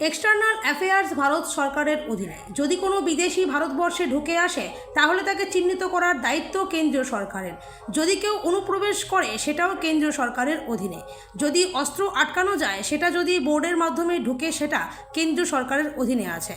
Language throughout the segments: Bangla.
এক্সটার্নাল অ্যাফেয়ার্স ভারত সরকারের অধীনে। যদি কোনো বিদেশি ভারতবর্ষে ঢুকে আসে, তাহলে তাকে চিহ্নিত করার দায়িত্ব কেন্দ্রীয় সরকারের। যদি কেউ অনুপ্রবেশ করে, সেটাও কেন্দ্রীয় সরকারের অধীনে। যদি অস্ত্র আটকানো যায়, সেটা যদি বোর্ডের মাধ্যমে ঢুকে, সেটা কেন্দ্রীয় সরকারের অধীনে আছে।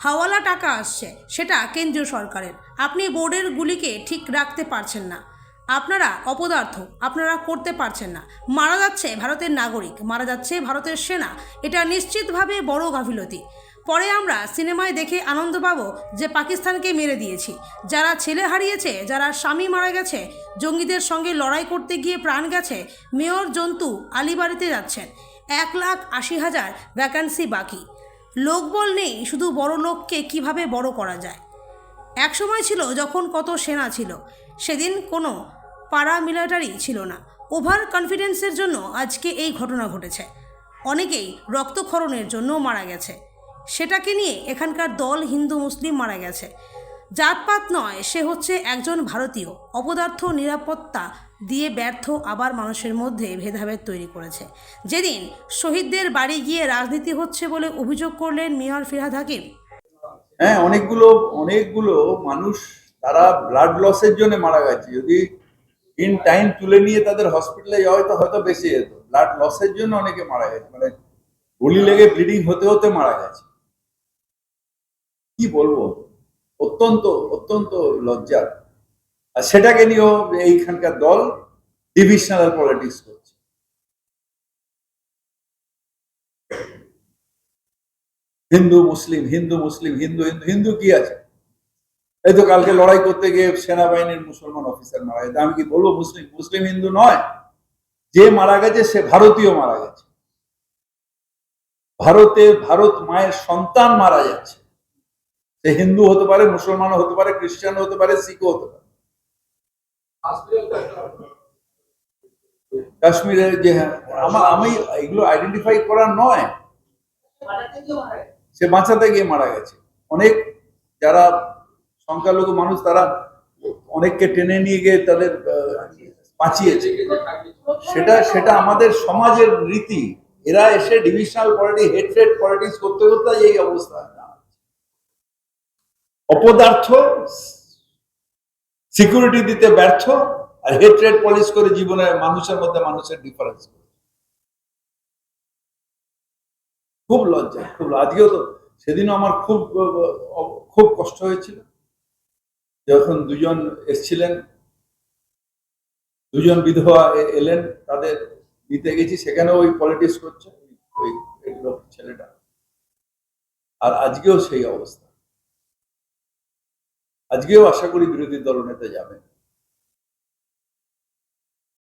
হাওয়ালা টাকা আসছে, সেটা কেন্দ্রীয় সরকারের। আপনি বোর্ডের গুলিকে ঠিক রাখতে পারছেন না। আপনারা অপদার্থ, আপনারা করতে পারছেন না। মারা যাচ্ছে ভারতের নাগরিক, মারা যাচ্ছে ভারতের সেনা, এটা নিশ্চিতভাবে বড় গাফিলতি। পরে আমরা সিনেমায় দেখে আনন্দ পাবো যে পাকিস্তানকে মেরে দিয়েছি। যারা ছেলে হারিয়েছে, যারা স্বামী মারা গেছে, জঙ্গিদের সঙ্গে লড়াই করতে গিয়ে প্রাণ গেছে, মেয়র জন্তু আলিবাড়িতে যাচ্ছেন। এক লাখ আশি হাজার ভ্যাকান্সি বাকি। লোকবল নেই, শুধু বড় লোককে কীভাবে বড় করা যায়? এক সময় ছিল যখন কত সেনা ছিল। সেদিন কোনো পারা মিলিটারি ছিল না। ওভার কনফিডেন্সের জন্য আজকে এই ঘটনা ঘটেছে। অনেকেই রক্তক্ষরণের জন্য মারা গেছে। সেটাকে নিয়ে এখানকার দল হিন্দু মুসলিম মারা গেছে। জাতপাত নয়, সে হচ্ছে একজন ভারতীয়। অপদার্থ নিরাপত্তা দিয়ে ব্যর্থ আবার মানুষের মধ্যে ভেদাভেদ তৈরি করেছে। যেদিন শহীদদের বাড়ি গিয়ে রাজনীতি হচ্ছে বলে অভিযোগ করলেন মেয়র ফিরহাদ হাকিম। হ্যাঁ অনেকগুলো অনেকগুলো মানুষ তারা ব্লাড লসের জন্য মারা গেছে। যদি ইন টাইম তুলে নিয়ে তাদের হসপিটালে যাওয়া হয়তো হয়তো যেত। ব্লাড লসের জন্য অনেকে মারা গেছে। মানে গুলি লেগে ব্লিডিং হতে হতে মারা গেছে। কি বলব? অত্যন্ত অত্যন্ত লজ্জার। আর সেটাকে নিয়েও এইখানকার দল ডিভিশনাল পলিটিক্স করছে। হিন্দু, মুসলিম হিন্দু মুসলিম, হিন্দু হিন্দু হিন্দু কি আছে? এই তো কালকে লড়াই করতে গিয়ে সেনাবাহিনীর মুসলমান অফিসার মারা গেছে। আমি কি বলব মুসলিম মুসলিম হিন্দু নয়। যে মারা গেছে সে ভারতীয় মারা গেছে। ভারতে ভারত মায়ের সন্তান মারা যাচ্ছে। সে হিন্দু হতে পারে মুসলমান হতে পারে খ্রিস্টান হতে পারে শিখও হতে পারে। কাশ্মীরের যে হ্যাঁ আমার আমি এগুলো আইডেন্টিফাই করার নয়। সে বাঁচাতে গিয়ে মারা গেছে। অনেক যারা সংখ্যালঘু মানুষ তারা অনেককে টেনে নিয়ে গিয়ে তাদের বাঁচিয়েছে। সেটা সেটা আমাদের সমাজের রীতি। এরা এসে ডিভিশনাল পলিটিক্স হেট্রেড পলিটিক্স করতে করতে এই অবস্থা অপদার্থ সিকিউরিটি দিতে ব্যর্থ আর হেট্রেড পলিস করে জীবনে মানুষের মধ্যে মানুষের ডিফারেন্স খুব লজ্জা খুব আজকেও তো সেদিনও আমার খুব খুব কষ্ট হয়েছিল। যখন দুজন এসছিলেন, দুজন বিধবা এলেন, তাদের নিতে গেছি সেখানে ওই পলিটিক্স করছে, ওই ছেলেটা। আর আজকেও সেই অবস্থা। আজকেও আশা করি বিরোধী দলনেতা যাবেন